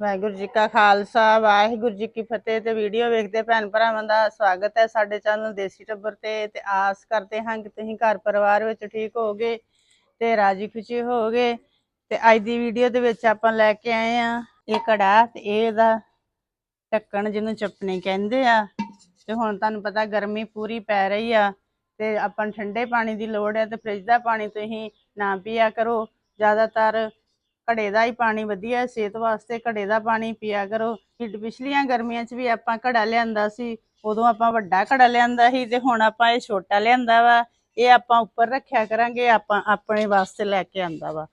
ਵਾਹਿਗੁਰੂ ਜੀ ਕਾ ਖਾਲਸਾ, ਵਾਹਿਗੁਰੂ ਜੀ ਕੀ ਫਤਿਹ ਤੇ ਵੀਡੀਓ ਵੇਖਦੇ ਭੈਣ ਭਰਾਵਾਂ ਦਾ ਸਵਾਗਤ ਹੈ ਸਾਡੇ ਚੈਨਲ ਦੇਸੀ ਟੱਬਰ ਤੇ ਤੇ ਆਸ ਕਰਦੇ ਹਾਂ ਕਿ ਤੁਸੀਂ ਘਰ ਪਰਿਵਾਰ ਵਿੱਚ ਠੀਕ ਹੋਗੇ ਤੇ ਰਾਜੀ ਖੁਸ਼ੀ ਹੋਗੇ ਤੇ ਅੱਜ ਦੀ ਵੀਡੀਓ ਦੇ ਵਿੱਚ ਆਪਾਂ ਲੈ ਕੇ ਆਏ ਆ ਇਹ ਕੜਾ ਤੇ ਇਹਦਾ ਢੱਕਣ ਜਿਹਨੂੰ ਚਪਣੀ ਕਹਿੰਦੇ ਆ ਤੇ ਹੁਣ ਤੁਹਾਨੂੰ ਪਤਾ ਗਰਮੀ ਪੂਰੀ ਪੈ ਰਹੀ ਆ ਤੇ ਆਪਾਂ ਨੂੰ ਠੰਡੇ ਪਾਣੀ ਦੀ ਲੋੜ ਹੈ ਤੇ ਫ੍ਰਿਜ ਦਾ ਪਾਣੀ ਤੁਸੀਂ ਨਾ ਪੀਆ ਕਰੋ, ਜ਼ਿਆਦਾਤਰ ਘੜੇ ਦਾ ਹੀ ਪਾਣੀ ਵਧੀਆ ਸਿਹਤ ਵਾਸਤੇ ਘੜੇ ਦਾ ਪਾਣੀ ਪੀਆ ਕਰੋ। ਪਿਛਲੀਆਂ ਗਰਮੀਆਂ 'ਚ ਵੀ ਆਪਾਂ ਘੜਾ ਲਿਆਂਦਾ ਸੀ, ਉਦੋਂ ਆਪਾਂ ਵੱਡਾ ਘੜਾ ਲਿਆਂਦਾ ਸੀ ਤੇ ਹੁਣ ਆਪਾਂ ਇਹ ਛੋਟਾ ਲਿਆਂਦਾ ਵਾ। ਇਹ ਆਪਾਂ ਉੱਪਰ ਰੱਖਿਆ ਕਰਾਂਗੇ, ਆਪਾਂ ਆਪਣੇ ਵਾਸਤੇ ਲੈ ਕੇ ਆਂਦਾ ਵਾ।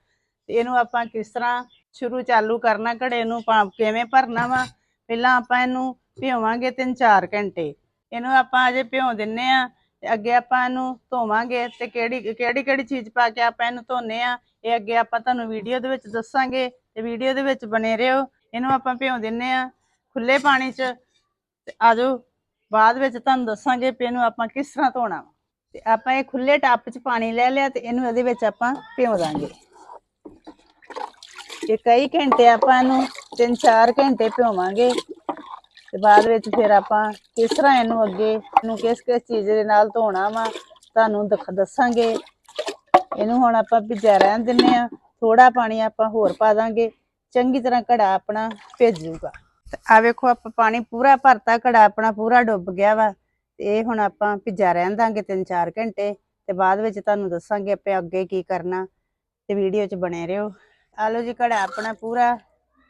ਤੇ ਇਹਨੂੰ ਆਪਾਂ ਕਿਸ ਤਰ੍ਹਾਂ ਸ਼ੁਰੂ ਚਾਲੂ ਕਰਨਾ ਘੜੇ ਨੂੰ, ਪਾ- ਕਿਵੇਂ ਭਰਨਾ ਵਾ? ਪਹਿਲਾਂ ਆਪਾਂ ਇਹਨੂੰ ਭਿਓਵਾਂਗੇ 3-4 ਘੰਟੇ। ਇਹਨੂੰ ਆਪਾਂ ਅਜੇ ਭਿਓ ਦਿੰਨੇ ਆ। ਤੇ ਅੱਗੇ ਆਪਾਂ ਇਹਨੂੰ ਧੋਵਾਂਗੇ ਤੇ ਕਿਹੜੀ ਕਿਹੜੀ ਕਿਹੜੀ ਚੀਜ਼ ਪਾ ਕੇ ਆਪਾਂ ਇਹਨੂੰ ਧੋਨੇ ਆ, ਇਹ ਅੱਗੇ ਆਪਾਂ ਤੁਹਾਨੂੰ ਵੀਡੀਓ ਦੇ ਵਿੱਚ ਦੱਸਾਂਗੇ ਤੇ ਵੀਡੀਓ ਦੇ ਵਿੱਚ ਬਨੇ ਰਹੋ। ਇਹਨੂੰ ਆਪਾਂ ਭਿਉਂ ਦਿੰਨੇ ਆ ਖੁੱਲੇ ਪਾਣੀ 'ਚ ਤੇ ਆਜੋ, ਬਾਅਦ ਵਿੱਚ ਤੁਹਾਨੂੰ ਦੱਸਾਂਗੇ ਵੀ ਇਹਨੂੰ ਆਪਾਂ ਕਿਸ ਤਰ੍ਹਾਂ ਧੋਣਾ ਵਾ। ਤੇ ਆਪਾਂ ਇਹ ਖੁੱਲੇ ਟੱਪ 'ਚ ਪਾਣੀ ਲੈ ਲਿਆ ਤੇ ਇਹਨੂੰ ਇਹਦੇ ਵਿੱਚ ਆਪਾਂ ਭਿਓ ਦਾਂਗੇ। ਇਹ ਕਈ ਘੰਟੇ ਆਪਾਂ ਇਹਨੂੰ 3-4 ਘੰਟੇ ਭਿਉਵਾਂਗੇ। ਤੇ ਬਾਅਦ ਵਿੱਚ ਫਿਰ ਆਪਾਂ ਕਿਸ ਤਰ੍ਹਾਂ ਇਹਨੂੰ ਅੱਗੇ ਨੂੰ ਕਿਸ ਕਿਸ ਚੀਜ਼ ਦੇ ਨਾਲ ਧੋਣਾ ਵਾ, ਤੁਹਾਨੂੰ ਦਿਖ- ਦੱਸਾਂਗੇ। ਇਹਨੂੰ ਹੁਣ ਆਪਾਂ ਭਿੱਜਿਆ ਰਹਿਣ ਦਿੰਨੇ ਆ। ਥੋੜਾ ਪਾਣੀ ਆਪਾਂ ਹੋਰ ਪਾ ਦਾਂਗੇ। ਚੰਗੀ ਤਰ੍ਹਾਂ ਘੜਾ ਆਪਣਾ ਭਿੱਜ ਜਾਊਗਾ। ਆ ਵੇਖੋ, ਆਪਾਂ ਪਾਣੀ ਪੂਰਾ ਭਰਤਾ, ਘੜਾ ਆਪਣਾ ਪੂਰਾ ਡੁੱਬ ਗਿਆ ਵਾ। ਤੇ ਇਹ ਹੁਣ ਆਪਾਂ ਭਿੱਜਾ ਰਹਿਣ ਦਾਂਗੇ 3-4 ਘੰਟੇ। ਤੇ ਬਾਅਦ ਵਿੱਚ ਤੁਹਾਨੂੰ ਦੱਸਾਂਗੇ ਆਪਾਂ ਅੱਗੇ ਕੀ ਕਰਨਾ। ਤੇ ਵੀਡੀਓ 'ਚ ਬਣੇ ਰਹੋ। ਆ ਲਓ ਜੀ, ਘੜਾ ਆਪਣਾ ਪੂਰਾ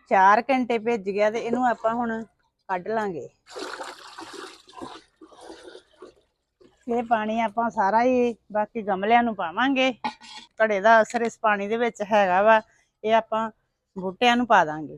4 ਘੰਟੇ ਭਿੱਜ ਗਿਆ ਤੇ ਇਹਨੂੰ ਆਪਾਂ ਹੁਣ ਕੱਢ ਲਾਂਗੇ। ਇਹ ਪਾਣੀ ਆਪਾਂ ਸਾਰਾ ਹੀ ਬਾਕੀ ਗਮਲਿਆਂ ਨੂੰ ਪਾਵਾਂਗੇ। ਘੜੇ ਦਾ ਅਸਰ ਇਸ ਪਾਣੀ ਦੇ ਵਿੱਚ ਹੈਗਾ ਵਾ, ਇਹ ਆਪਾਂ ਬੂਟਿਆਂ ਨੂੰ ਪਾ ਦਾਂਗੇ।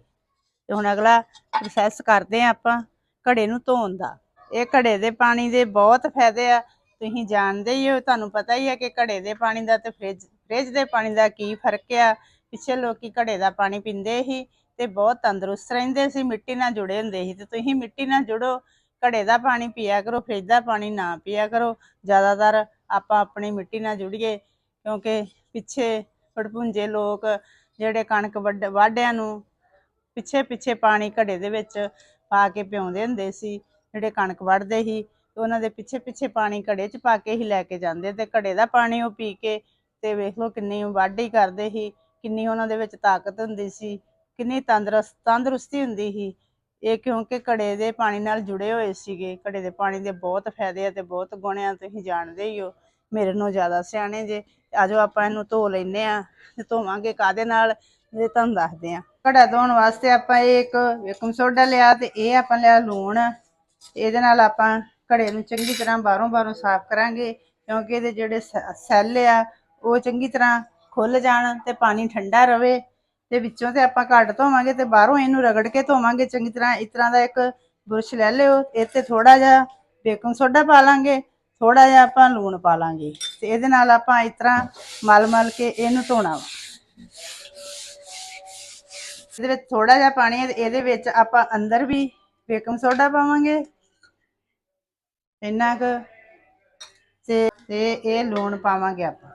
ਤੇ ਹੁਣ ਅਗਲਾ ਪ੍ਰੋਸੈਸ ਕਰਦੇ ਆ ਆਪਾਂ ਘੜੇ ਨੂੰ ਧੋਣ ਦਾ। ਇਹ ਘੜੇ ਦੇ ਪਾਣੀ ਦੇ ਬਹੁਤ ਫਾਇਦੇ ਆ। ਤੁਸੀਂ ਜਾਣਦੇ ਹੀ ਹੋ, ਤੁਹਾਨੂੰ ਪਤਾ ਹੀ ਹੈ ਕਿ ਘੜੇ ਦੇ ਪਾਣੀ ਦਾ ਤੇ ਫ੍ਰਿਜ ਫ੍ਰਿਜ ਦੇ ਪਾਣੀ ਦਾ ਕੀ ਫ਼ਰਕ ਆ। ਪਿੱਛੇ ਲੋਕੀ ਘੜੇ ਦਾ ਪਾਣੀ ਪੀਂਦੇ ਸੀ ਤੇ ਬਹੁਤ ਤੰਦਰੁਸਤ ਰਹਿੰਦੇ ਸੀ, ਮਿੱਟੀ ਨਾਲ ਜੁੜੇ ਹੁੰਦੇ ਸੀ ਤੇ ਤੁਸੀਂ ਮਿੱਟੀ ਨਾਲ ਜੁੜੋ, ਘੜੇ ਦਾ ਪਾਣੀ ਪੀਆ ਕਰੋ, ਫ੍ਰਿਜ ਦਾ ਪਾਣੀ ਨਾ ਪੀਆ ਕਰੋ, ਜ਼ਿਆਦਾਤਰ ਆਪਾਂ ਆਪਣੀ ਮਿੱਟੀ ਨਾਲ ਜੁੜੀਏ, ਕਿਉਂਕਿ ਪਿੱਛੇ ਫੜਪੁੰਜੇ ਲੋਕ ਜਿਹੜੇ ਕਣਕ ਵੱਢ, ਵਾਢਿਆਂ ਨੂੰ ਪਿੱਛੇ ਪਿੱਛੇ ਪਾਣੀ ਘੜੇ ਦੇ ਵਿੱਚ ਪਾ ਕੇ ਪਿਉਂਦੇ ਹੁੰਦੇ ਸੀ, ਜਿਹੜੇ ਕਣਕ ਵੱਢਦੇ ਸੀ, ਤੇ ਉਹਨਾਂ ਦੇ ਪਿੱਛੇ ਪਿੱਛੇ ਪਾਣੀ ਘੜੇ 'ਚ ਪਾ ਕੇ ਹੀ ਲੈ ਕੇ ਜਾਂਦੇ ਤੇ ਘੜੇ ਦਾ ਪਾਣੀ ਉਹ ਪੀ ਕੇ ਤੇ ਵੇਖ ਲਓ ਕਿੰਨੀ ਵਾਢੀ ਕਰਦੇ ਸੀ, ਕਿੰਨੀ ਉਹਨਾਂ ਦੇ ਵਿੱਚ ਤਾਕਤ ਹੁੰਦੀ ਸੀ ਕਿੰਨੀ ਤੰਦਰੁਸਤ, ਤੰਦਰੁਸਤੀ ਹੁੰਦੀ ਸੀ। ਇਹ ਕਿਉਂਕਿ ਘੜੇ ਦੇ ਪਾਣੀ ਨਾਲ ਜੁੜੇ ਹੋਏ ਸੀਗੇ। ਘੜੇ ਦੇ ਪਾਣੀ ਦੇ ਬਹੁਤ ਫਾਇਦੇ ਆ ਤੇ ਬਹੁਤ ਗੁਣ ਆ, ਤੁਸੀਂ ਜਾਣਦੇ ਹੀ ਹੋ। ਮੇਰੇ ਨੂੰ ਜ਼ਿਆਦਾ ਸਿਆਣੇ ਜੇ। ਆਜੋ ਆਪਾਂ ਇਹਨੂੰ ਧੋ ਲੈਨੇ ਆ ਤੇ ਧੋਵਾਂਗੇ ਕਾਦੇ ਨਾਲ? ਇਹ ਤੁਹਾਨੂੰ ਦੱਸਦੇ ਆ। ਘੜਾ ਧੋਣ ਵਾਸਤੇ ਆਪਾਂ ਇਹ ਇੱਕ ਵੇਕਮ ਸੋਡਾ ਲਿਆ ਤੇ ਇਹ ਆਪਾਂ ਲਿਆ ਲੂਣ। ਇਹਦੇ ਨਾਲ ਆਪਾਂ ਘੜੇ ਨੂੰ ਚੰਗੀ ਤਰ੍ਹਾਂ ਬਾਹਰੋਂ ਬਾਹਰੋਂ ਸਾਫ਼ ਕਰਾਂਗੇ ਕਿਉਂਕਿ ਇਹਦੇ ਜਿਹੜੇ ਸੈ- ਸੈੱਲ ਆ, ਉਹ ਚੰਗੀ ਤਰ੍ਹਾਂ ਖੁੱਲ ਜਾਣ ਤੇ ਪਾਣੀ ਠੰਡਾ ਰਵੇ। ਤੇ ਵਿੱਚੋਂ ਤੇ ਆਪਾਂ ਘੱਟ ਧੋਵਾਂਗੇ ਤੇ ਬਾਹਰੋਂ ਇਹਨੂੰ ਰਗੜ ਕੇ ਧੋਵਾਂਗੇ। ਚੰਗੀ ਤਰ੍ਹਾਂ ਇਸ ਤਰ੍ਹਾਂ ਦਾ ਇੱਕ ਬੁਰਸ਼ ਲੈ ਲਿਓ। ਇਹ ਤੇ ਥੋੜਾ ਜਿਹਾ ਬੇਕਿੰਗ ਸੋਡਾ ਪਾ ਲਾਂਗੇ ਥੋੜਾ ਜਿਹਾ ਆਪਾਂ ਲੂਣ ਪਾ ਲਾਂਗੇ ਤੇ ਇਹਦੇ ਨਾਲ ਆਪਾਂ ਇਸ ਤਰ੍ਹਾਂ ਮਲ ਮਲ ਕੇ ਇਹਨੂੰ ਧੋਣਾ ਵਾ। ਇਹਦੇ ਵਿੱਚ ਥੋੜਾ ਜਿਹਾ ਪਾਣੀ ਹੈ ਇਹਦੇ ਵਿੱਚ ਆਪਾਂ ਅੰਦਰ ਵੀ ਬੇਕਿੰਗ ਸੋਡਾ ਪਾਵਾਂਗੇ। ਇੰਨਾ ਕੁ ਤੇ ਇਹ ਲੂਣ ਪਾਵਾਂਗੇ ਆਪਾਂ।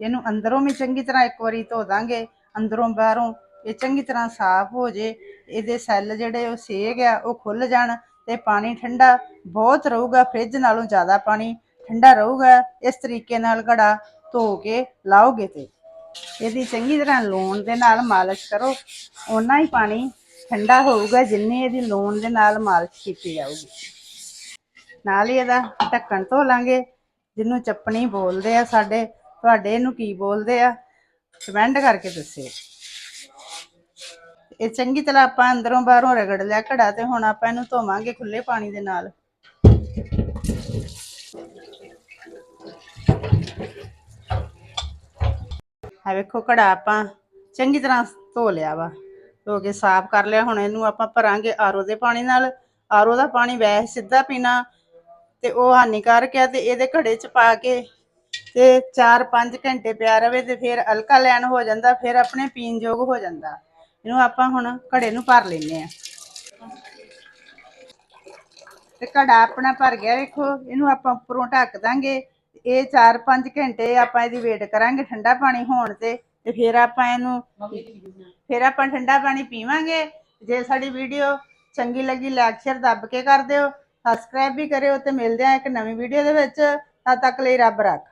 ਇਹਨੂੰ ਅੰਦਰੋਂ ਵੀ ਚੰਗੀ ਤਰ੍ਹਾਂ ਇੱਕ ਵਾਰੀ ਧੋ ਦਾਂਗੇ। ਅੰਦਰੋਂ ਬਾਹਰੋਂ ਇਹ ਚੰਗੀ ਤਰ੍ਹਾਂ ਸਾਫ਼ ਹੋ ਜੇ, ਇਹਦੇ ਸੈੱਲ ਜਿਹੜੇ ਉਹ ਸੇਕ ਆ, ਉਹ ਖੁੱਲ ਜਾਣ ਤੇ ਪਾਣੀ ਠੰਡਾ ਬਹੁਤ ਰਹੂਗਾ ਫ੍ਰਿਜ ਨਾਲੋਂ ਜ਼ਿਆਦਾ ਪਾਣੀ ਠੰਡਾ ਰਹੂਗਾ, ਇਸ ਤਰੀਕੇ ਨਾਲ ਘੜਾ ਧੋ ਕੇ ਲਾਓਗੇ ਤੇ। ਇਹਦੀ ਚੰਗੀ ਤਰ੍ਹਾਂ ਲੂਣ ਦੇ ਨਾਲ ਮਾਲਿਸ਼ ਕਰੋ, ਓਨਾ ਹੀ ਪਾਣੀ ਠੰਡਾ ਹੋਊਗਾ ਜਿੰਨੀ ਇਹਦੀ ਲੂਣ ਦੇ ਨਾਲ ਮਾਲਿਸ਼ ਕੀਤੀ ਜਾਊਗੀ। ਨਾਲ ਹੀ ਇਹਦਾ ਢੱਕਣ ਧੋ ਲਾਂਗੇ, ਜਿਹਨੂੰ ਚੱਪਣੀ ਬੋਲਦੇ ਆ ਸਾਡੇ, ਤੁਹਾਡੇ ਇਹਨੂੰ ਕੀ ਬੋਲਦੇ ਆ? ਕਮੈਂਟ ਕਰਕੇ ਦੱਸਿਓ ਇਹ ਚੰਗੀ ਤਰ੍ਹਾਂ ਆਪਾਂ ਅੰਦਰੋਂ ਬਾਹਰੋਂ ਰਗੜ ਲਿਆ ਘੜਾ ਤੇ ਹੁਣ ਆਪਾਂ ਇਹਨੂੰ ਧੋਵਾਂਗੇ ਖੁੱਲੇ ਪਾਣੀ ਦੇ ਨਾਲ। ਆ ਵੇਖੋ ਘੜਾ ਆਪਾਂ ਚੰਗੀ ਤਰ੍ਹਾਂ ਧੋ ਲਿਆ ਵਾ। ਧੋ ਕੇ ਸਾਫ਼ ਕਰ ਲਿਆ, ਹੁਣ ਇਹਨੂੰ ਆਪਾਂ ਭਰਾਂਗੇ ਆਰੋ ਦੇ ਪਾਣੀ ਨਾਲ। ਆਰੋ ਦਾ ਪਾਣੀ ਵੈਸੇ ਸਿੱਧਾ ਪੀਣਾ ਤੇ ਉਹ ਹਾਨੀਕਾਰਕ ਹੈ ਤੇ ਇਹਦੇ ਘੜੇ 'ਚ ਪਾ ਕੇ ਤੇ 4-5 ਘੰਟੇ ਪਿਆ ਰਵੇ ਤੇ ਫਿਰ ਅਲਕਾ ਲੈਣ ਹੋ ਜਾਂਦਾ, ਫਿਰ ਆਪਣੇ ਪੀਣ ਯੋਗ ਹੋ ਜਾਂਦਾ। ਇਹਨੂੰ ਆਪਾਂ ਹੁਣ ਘੜੇ ਨੂੰ ਭਰ ਲੈਨੇ ਆ ਤੇ ਘੜਾ ਆਪਣਾ ਭਰ ਗਿਆ, ਵੇਖੋ, ਇਹਨੂੰ ਆਪਾਂ ਉੱਪਰੋਂ ਢੱਕ ਦਾਂਗੇ। ਇਹ 4-5 ਘੰਟੇ ਆਪਾਂ ਇਹਦੀ ਵੇਟ ਕਰਾਂਗੇ ਠੰਡਾ ਪਾਣੀ ਹੋਣ ਤੇ ਤੇ ਫਿਰ ਆਪਾਂ ਇਹਨੂੰ ਫਿਰ ਆਪਾਂ ਠੰਡਾ ਪਾਣੀ ਪੀਵਾਂਗੇ। ਜੇ ਸਾਡੀ ਵੀਡੀਓ ਚੰਗੀ ਲੱਗੀ ਲਾਈਕ ਸ਼ੇਅਰ ਦੱਬ ਕੇ ਕਰ ਦਿਓ। ਸਬਸਕ੍ਰਾਈਬ ਵੀ ਕਰਿਓ ਤੇ ਮਿਲਦੇ ਆ ਇੱਕ ਨਵੀਂ ਵੀਡੀਓ ਦੇ ਵਿੱਚ। ਤਦ ਤੱਕ ਲਈ ਰੱਬ ਰੱਖ।